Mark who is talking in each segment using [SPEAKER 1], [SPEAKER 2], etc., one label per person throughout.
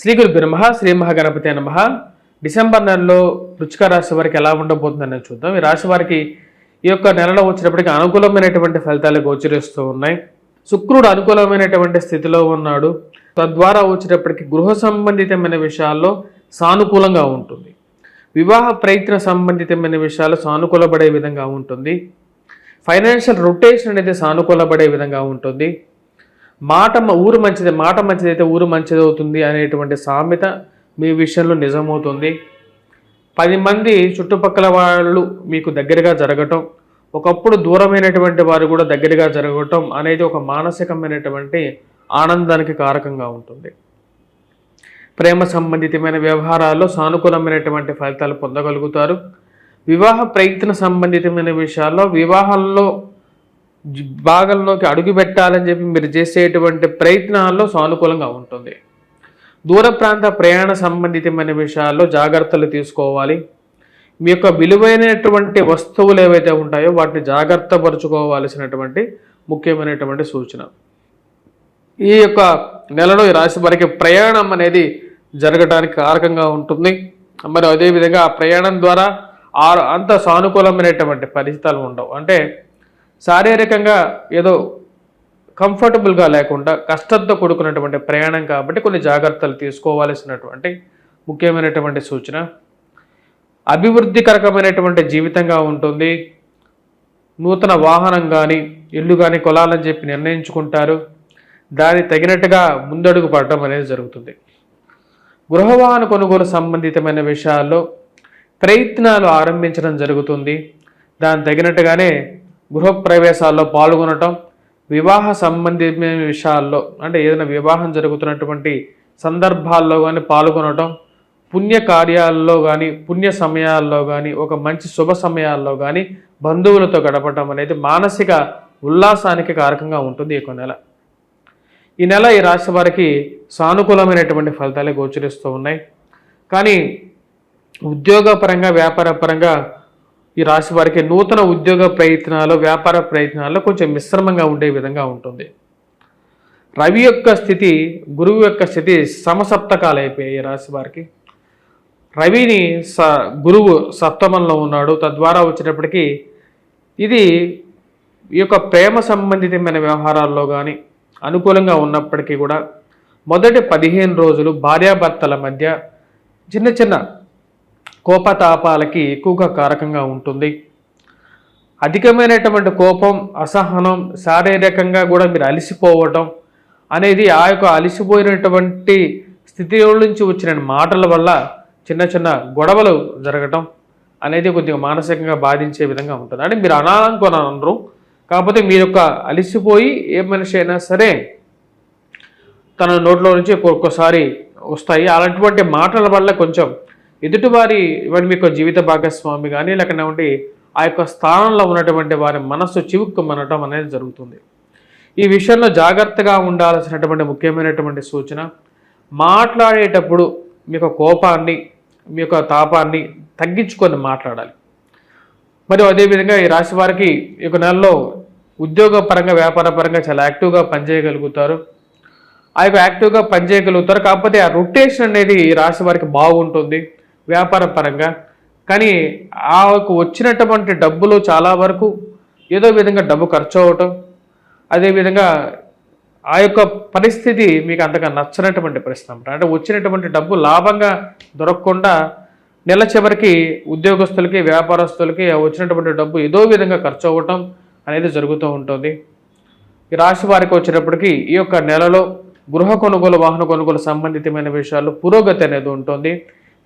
[SPEAKER 1] శ్రీ గురు నమ శ్రీ మహాగణపతి నమ. డిసెంబర్ నెలలో రుచిక రాశి వారికి ఎలా ఉండబోతుందని చూద్దాం. ఈ రాశి వారికి ఈ యొక్క నెలలో వచ్చినప్పటికీ అనుకూలమైనటువంటి ఫలితాలు గోచరిస్తూ ఉన్నాయి. శుక్రుడు అనుకూలమైనటువంటి స్థితిలో ఉన్నాడు. తద్వారా వచ్చినప్పటికీ గృహ సంబంధితమైన విషయాల్లో సానుకూలంగా ఉంటుంది. వివాహ ప్రయత్న సంబంధితమైన విషయాలు సానుకూలపడే విధంగా ఉంటుంది. ఫైనాన్షియల్ రొటేషన్ అనేది సానుకూలపడే విధంగా ఉంటుంది. మాట ఊరు మంచిది మాట మంచిదైతే ఊరు మంచిది అవుతుంది అనేటువంటి సామెత మీ విషయంలో నిజమవుతుంది. పది మంది చుట్టుపక్కల వాళ్ళు మీకు దగ్గరగా జరగటం ఒకప్పుడు దూరమైనటువంటి వారు కూడా దగ్గరగా జరగటం అనేది ఒక మానసికమైనటువంటి ఆనందానికి కారకంగా ఉంటుంది. ప్రేమ సంబంధితమైన వ్యవహారాల్లో సానుకూలమైనటువంటి ఫలితాలు పొందగలుగుతారు. వివాహ ప్రయత్న సంబంధితమైన విషయాల్లో వివాహాల్లో భాగంలోకి అడుగు పెట్టాలని చెప్పి మీరు చేసేటువంటి ప్రయత్నాల్లో సానుకూలంగా ఉంటుంది. దూర ప్రాంత ప్రయాణ సంబంధితమైన విషయాల్లో జాగ్రత్తలు తీసుకోవాలి. మీ యొక్క విలువైనటువంటి వస్తువులు ఏవైతే ఉంటాయో వాటిని జాగ్రత్త పరుచుకోవాల్సినటువంటి ముఖ్యమైనటువంటి సూచన. ఈ యొక్క నెలలో ఈ రాశి వారికి ప్రయాణం అనేది జరగడానికి కారకంగా ఉంటుంది. మరి అదేవిధంగా ఆ ప్రయాణం ద్వారా ఆ అంత సానుకూలమైనటువంటి పరిస్థితులు ఉండవు. అంటే శారీరకంగా ఏదో కంఫర్టబుల్గా లేకుండా కష్టంతో కూడుకున్నటువంటి ప్రయాణం కాబట్టి కొన్ని జాగ్రత్తలు తీసుకోవాల్సినటువంటి ముఖ్యమైనటువంటి సూచన. అభివృద్ధికరకమైనటువంటి జీవితంగా ఉంటుంది. నూతన వాహనం కానీ ఇల్లు కానీ కొలాలని చెప్పి నిర్ణయించుకుంటారు. దాని తగినట్టుగా ముందడుగు పడటం అనేది జరుగుతుంది. గృహవాహన కొనుగోలు సంబంధితమైన విషయాల్లో ప్రయత్నాలు ఆరంభించడం జరుగుతుంది. దాని తగినట్టుగానే గృహప్రవేశాల్లో పాల్గొనటం వివాహ సంబంధితమైన విషయాల్లో అంటే ఏదైనా వివాహం జరుగుతున్నటువంటి సందర్భాల్లో కానీ పాల్గొనటం పుణ్య కార్యాల్లో కానీ పుణ్య సమయాల్లో కానీ ఒక మంచి శుభ సమయాల్లో కానీ బంధువులతో గడపటం అనేది మానసిక ఉల్లాసానికి కారకంగా ఉంటుంది ఈ నెల. ఈ నెల ఈ రాశి వారికి సానుకూలమైనటువంటి ఫలితాలే గోచరిస్తూ ఉన్నాయి. కానీ ఉద్యోగపరంగా వ్యాపారపరంగా ఈ రాశి వారికి నూతన ఉద్యోగ ప్రయత్నాలు వ్యాపార ప్రయత్నాల్లో కొంచెం మిశ్రమంగా ఉండే విధంగా ఉంటుంది. రవి యొక్క స్థితి గురువు యొక్క స్థితి సమసప్తకాలు అయిపోయాయి ఈ రాశి వారికి. రవిని స గురువు సప్తమంలో ఉన్నాడు. తద్వారా వచ్చేటప్పటికి ఇది ఈ యొక్క ప్రేమ సంబంధితమైన వ్యవహారాల్లో కానీ అనుకూలంగా ఉన్నప్పటికీ కూడా మొదటి పదిహేను రోజులు భార్యాభర్తల మధ్య చిన్న చిన్న కోపతాపాలకి ఎక్కువగా కారకంగా ఉంటుంది. అధికమైనటువంటి కోపం అసహనం శారీరకంగా కూడా మీరు అలసిపోవటం అనేది ఆ యొక్క అలసిపోయినటువంటి స్థితిలో నుంచి వచ్చిన మాటల వల్ల చిన్న చిన్న గొడవలు జరగటం అనేది కొద్దిగా మానసికంగా బాధించే విధంగా ఉంటుంది. అంటే మీరు అనాలనుకొని అనరు. కాకపోతే మీ యొక్క అలిసిపోయి ఏ మనిషి అయినా సరే తన నోట్లో నుంచి ఒక్కొక్కసారి వస్తాయి. అలాంటివంటి మాటల వల్ల కొంచెం ఎదుటివారి ఇవన్నీ మీకు జీవిత భాగస్వామి కానీ లేకపోతే ఆ యొక్క స్థానంలో ఉన్నటువంటి వారి మనస్సు చివుక్కుమనటం అనేది జరుగుతుంది. ఈ విషయంలో జాగ్రత్తగా ఉండాల్సినటువంటి ముఖ్యమైనటువంటి సూచన మాట్లాడేటప్పుడు మీ యొక్క కోపాన్ని మీ యొక్క తాపాన్ని తగ్గించుకొని మాట్లాడాలి. మరియు అదేవిధంగా ఈ రాశి వారికి ఈ యొక్క నెలలో ఉద్యోగ పరంగా వ్యాపార పరంగా చాలా యాక్టివ్గా పనిచేయగలుగుతారు. ఆ యొక్క యాక్టివ్గా పనిచేయగలుగుతారు. కాకపోతే ఆ రొటేషన్ అనేది ఈ రాశి వారికి బాగుంటుంది. వ్యాపార పరంగా. కానీ ఆ యొక్క వచ్చినటువంటి డబ్బులు చాలా వరకు ఏదో విధంగా డబ్బు ఖర్చు అవ్వటం అదేవిధంగా ఆ యొక్క పరిస్థితి మీకు అంతగా నచ్చనటువంటి పరిస్థితి అన్నమాట. అంటే వచ్చినటువంటి డబ్బు లాభంగా దొరకకుండా నెల చివరికి ఉద్యోగస్తులకి వ్యాపారస్తులకి ఆ వచ్చినటువంటి డబ్బు ఏదో విధంగా ఖర్చు అవ్వటం అనేది జరుగుతూ ఉంటుంది. ఈ రాశి వారికి వచ్చేటప్పటికి ఈ యొక్క నెలలో గృహ కొనుగోలు వాహన కొనుగోలు సంబంధితమైన విషయాల్లో పురోగతి అనేది ఉంటుంది.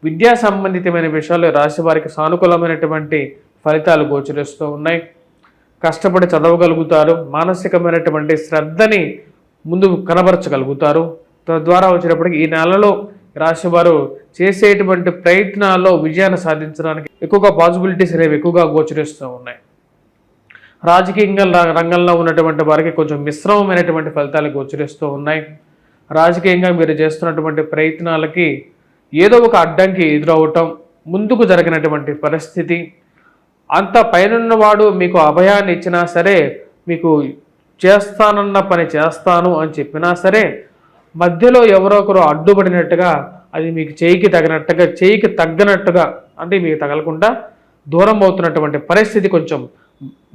[SPEAKER 1] విద్యా సంబంధితమైన విషయాల్లో రాశి వారికి సానుకూలమైనటువంటి ఫలితాలు గోచరిస్తూ ఉన్నాయి. కష్టపడి చదవగలుగుతారు మానసికమైనటువంటి శ్రద్ధని ముందు కనబరచగలుగుతారు. తద్వారా వచ్చేటప్పటికి ఈ నెలలో రాశి వారు చేసేటువంటి ప్రయత్నాల్లో విజయాన్ని సాధించడానికి ఎక్కువగా పాసిబిలిటీస్ అనేవి ఎక్కువగా గోచరిస్తూ ఉన్నాయి. రాజకీయంగా రంగంలో ఉన్నటువంటి వారికి కొంచెం మిశ్రమమైనటువంటి ఫలితాలు గోచరిస్తూ ఉన్నాయి. రాజకీయంగా మీరు చేస్తున్నటువంటి ప్రయత్నాలకి ఏదో ఒక అడ్డంకి ఎదురవటం ముందుకు జరిగినటువంటి పరిస్థితి. అంత పైనున్నవాడు మీకు అభయాన్ని ఇచ్చినా సరే మీకు చేస్తానన్న పని చేస్తాను అని చెప్పినా సరే మధ్యలో ఎవరో ఒకరు అడ్డుపడినట్టుగా అది మీకు చేయికి తగినట్టుగా చేయికి తగ్గినట్టుగా అంటే మీకు తగలకుండా దూరం అవుతున్నటువంటి పరిస్థితి కొంచెం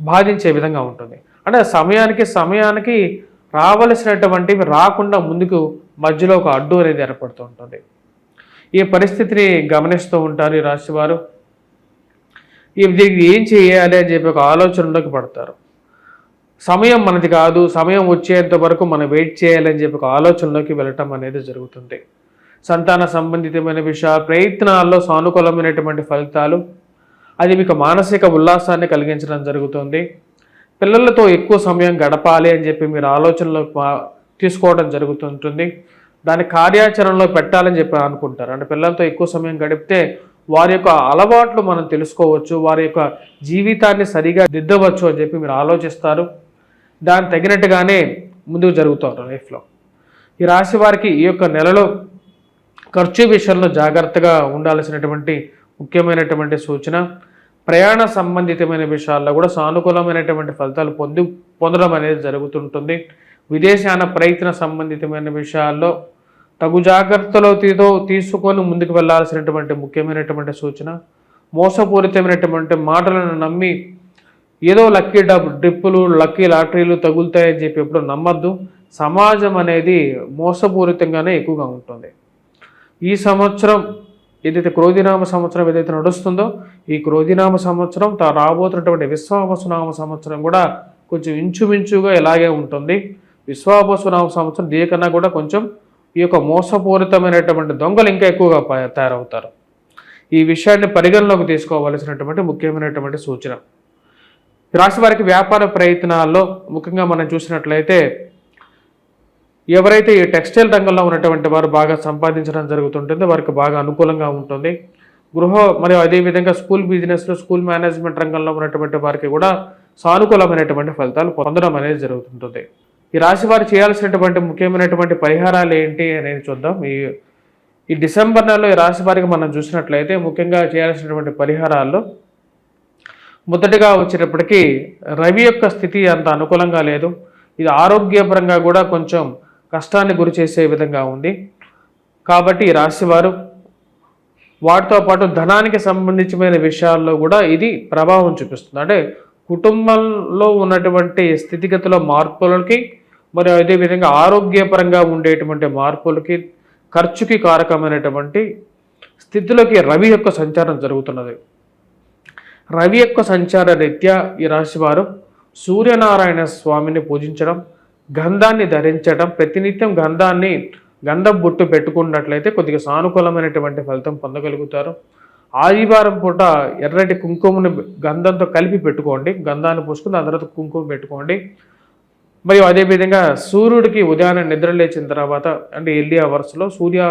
[SPEAKER 1] బాధించే విధంగా ఉంటుంది. అంటే సమయానికి సమయానికి రావలసినటువంటివి రాకుండా ముందుకు మధ్యలో ఒక అడ్డు అనేది ఏర్పడుతూ ఉంటుంది. ఈ పరిస్థితిని గమనిస్తూ ఉంటారు ఈ రాశివారు. వారు దీనికి ఏం చేయాలి అని చెప్పి ఒక ఆలోచనలోకి పడతారు. సమయం మనది కాదు సమయం వచ్చేంత వరకు మనం వెయిట్ చేయాలని చెప్పి ఒక ఆలోచనలోకి వెళ్ళటం అనేది జరుగుతుంది. సంతాన సంబంధితమైన విషయాలు ప్రయత్నాల్లో సానుకూలమైనటువంటి ఫలితాలు అది మీకు మానసిక ఉల్లాసాన్ని కలిగించడం జరుగుతుంది. పిల్లలతో ఎక్కువ సమయం గడపాలి అని చెప్పి మీరు ఆలోచనలో తీసుకోవడం జరుగుతుంటుంది. దాని కార్యాచరణలో పెట్టాలని చెప్పి అనుకుంటారు. అంటే పిల్లలతో ఎక్కువ సమయం గడిపితే వారి యొక్క అలవాట్లు మనం తెలుసుకోవచ్చు వారి యొక్క జీవితాన్ని సరిగా దిద్దవచ్చు అని చెప్పి మీరు ఆలోచిస్తారు. దానికి తగినట్టుగానే ముందుకు జరుగుతారు లైఫ్లో. ఈ రాశి వారికి ఈ యొక్క నెలలో ఖర్చు విషయంలో జాగ్రత్తగా ఉండాల్సినటువంటి ముఖ్యమైనటువంటి సూచన ప్రయాణ సంబంధితమైన విషయాల్లో కూడా సానుకూలమైనటువంటి ఫలితాలు పొంది పొందడం అనేది జరుగుతుంటుంది. విదేశాన ప్రయత్న సంబంధితమైన విషయాల్లో తగు జాగ్రత్తలు తీతో తీసుకొని ముందుకు వెళ్ళాల్సినటువంటి ముఖ్యమైనటువంటి సూచన మోసపూరితమైనటువంటి మాటలను నమ్మి ఏదో లక్కీ డబ్ డ్రిప్పులు లక్కీ లాటరీలు తగులుతాయని చెప్పి ఎప్పుడు నమ్మద్దు. సమాజం అనేది మోసపూరితంగానే ఎక్కువగా ఉంటుంది. ఈ సంవత్సరం ఏదైతే క్రోధినామ సంవత్సరం ఏదైతే నడుస్తుందో ఈ క్రోధినామ సంవత్సరం తా రాబోతున్నటువంటి విశ్వావసునామ సంవత్సరం కూడా కొంచెం ఇంచుమించుగా ఇలాగే ఉంటుంది. విశ్వావసునామ సంవత్సరం దీనికన్నా కూడా కొంచెం ఈ యొక్క మోసపూరితమైనటువంటి దొంగలు ఇంకా ఎక్కువగా తయారవుతారు. ఈ విషయాన్ని పరిగణలోకి తీసుకోవలసినటువంటి ముఖ్యమైనటువంటి సూచన. రాశి వారికి వ్యాపార ప్రయత్నాల్లో ముఖ్యంగా మనం చూసినట్లయితే ఎవరైతే ఈ టెక్స్టైల్ రంగంలో ఉన్నటువంటి వారు బాగా సంపాదించడం జరుగుతుంటుందో వారికి బాగా అనుకూలంగా ఉంటుంది. గృహ మరియు అదేవిధంగా స్కూల్ బిజినెస్లో స్కూల్ మేనేజ్మెంట్ రంగంలో ఉన్నటువంటి వారికి కూడా సానుకూలమైనటువంటి ఫలితాలు పొందడం అనేది జరుగుతుంటుంది. ఈ రాశి వారు చేయాల్సినటువంటి ముఖ్యమైనటువంటి పరిహారాలు ఏంటి అనేది చూద్దాం. ఈ ఈ డిసెంబర్ నెలలో ఈ రాశి వారికి మనం చూసినట్లయితే ముఖ్యంగా చేయాల్సినటువంటి పరిహారాల్లో మొదటిగా వచ్చినప్పటికీ రవి యొక్క స్థితి అంత అనుకూలంగా లేదు. ఇది ఆరోగ్యపరంగా కూడా కొంచెం కష్టాన్ని గురి చేసే విధంగా ఉంది. కాబట్టి ఈ రాశివారు వాటితో పాటు ధనానికి సంబంధించిన విషయాల్లో కూడా ఇది ప్రభావం చూపిస్తుంది. అంటే కుటుంబంలో ఉన్నటువంటి స్థితిగతిలో మార్పులకి మరి అదేవిధంగా ఆరోగ్యపరంగా ఉండేటువంటి మార్పులకి ఖర్చుకి కారకమైనటువంటి స్థితిలోకి రవి యొక్క సంచారం జరుగుతున్నది. రవి యొక్క సంచార రీత్యా ఈ రాశివారు సూర్యనారాయణ స్వామిని పూజించడం గంధాన్ని ధరించడం ప్రతినిత్యం గంధాన్ని గంధం బొట్టు పెట్టుకున్నట్లయితే కొద్దిగా సానుకూలమైనటువంటి ఫలితం పొందగలుగుతారు. ఆదివారం పూట ఎర్రటి కుంకుమని గంధంతో కలిపి పెట్టుకోండి. గంధాన్ని పూసుకుని దాని తర్వాత కుంకుమ పెట్టుకోండి. మరియు అదేవిధంగా సూర్యుడికి ఉదయాన్నే నిద్ర లేచిన తర్వాత అంటే ఎర్లీ అవర్స్లో సూర్య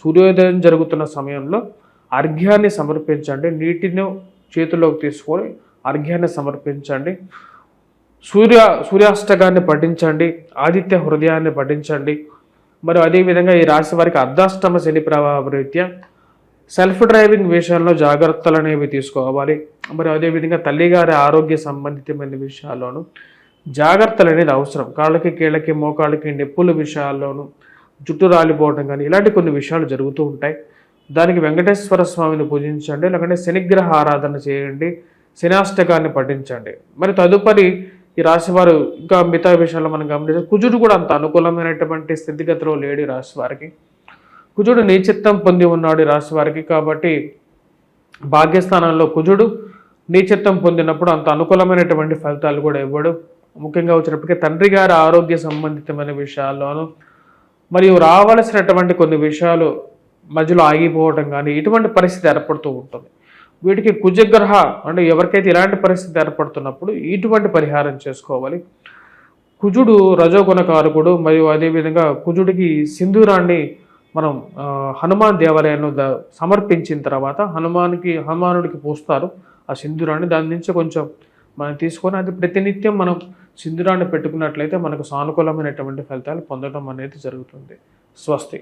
[SPEAKER 1] సూర్యోదయం జరుగుతున్న సమయంలో అర్ఘ్యాన్ని సమర్పించండి. నీటిని చేతిలోకి తీసుకొని అర్ఘ్యాన్ని సమర్పించండి. సూర్య సూర్యాష్టకాన్ని పఠించండి. ఆదిత్య హృదయాన్ని పఠించండి. మరి అదేవిధంగా ఈ రాశి వారికి అర్ధాష్టమ శని ప్రభావ రీత్యా సెల్ఫ్ డ్రైవింగ్ విషయంలో జాగ్రత్తలు అనేవి తీసుకోవాలి. మరి అదేవిధంగా తల్లిగారి ఆరోగ్య సంబంధితమైన విషయాల్లోనూ జాగ్రత్తలు అనేది అవసరం. కాళ్ళకి కీళ్ళకి మోకాళ్ళకి నొప్పుల విషయాల్లోనూ జుట్టు రాలిపోవడం కానీ ఇలాంటి కొన్ని విషయాలు జరుగుతూ ఉంటాయి. దానికి వెంకటేశ్వర స్వామిని పూజించండి లేకుంటే శనిగ్రహ ఆరాధన చేయండి శనాష్టకాన్ని పఠించండి. మరి తదుపరి ఈ రాశివారు ఇంకా మిగతా విషయాల్లో మనం గమనిస్తే కుజుడు కూడా అంత అనుకూలమైనటువంటి స్థితిగతిలో లేడు రాశివారికి. కుజుడు నీచిత్తం పొంది ఉన్నాడు ఈ రాశి వారికి కాబట్టి భాగ్యస్థానంలో కుజుడు నీచిత్తం పొందినప్పుడు అంత అనుకూలమైనటువంటి ఫలితాలు కూడా ఇవ్వడు. ముఖ్యంగా వచ్చినప్పటికీ తండ్రి గారి ఆరోగ్య సంబంధితమైన విషయాల్లోనూ మరియు రావలసినటువంటి కొన్ని విషయాలు మధ్యలో ఆగిపోవటం కానీ ఇటువంటి పరిస్థితి ఏర్పడుతూ ఉంటుంది. వీటికి కుజగ్రహ అంటే ఎవరికైతే ఇలాంటి పరిస్థితి ఏర్పడుతున్నప్పుడు ఇటువంటి పరిహారం చేసుకోవాలి. కుజుడు రజోగుణకారకుడు మరియు అదేవిధంగా కుజుడికి సింధూరాన్ని మనం హనుమాన్ దేవాలయంలో సమర్పించిన తర్వాత హనుమానికి హనుమానుడికి పూస్తారు. ఆ సింధూరాన్ని దాని నుంచి కొంచెం మనం తీసుకొని అది ప్రతినిత్యం మనం సింధురాన్ని పెట్టుకున్నట్లయితే మనకు సానుకూలమైనటువంటి ఫలితాలు పొందడం అనేది జరుగుతుంది. స్వస్తి.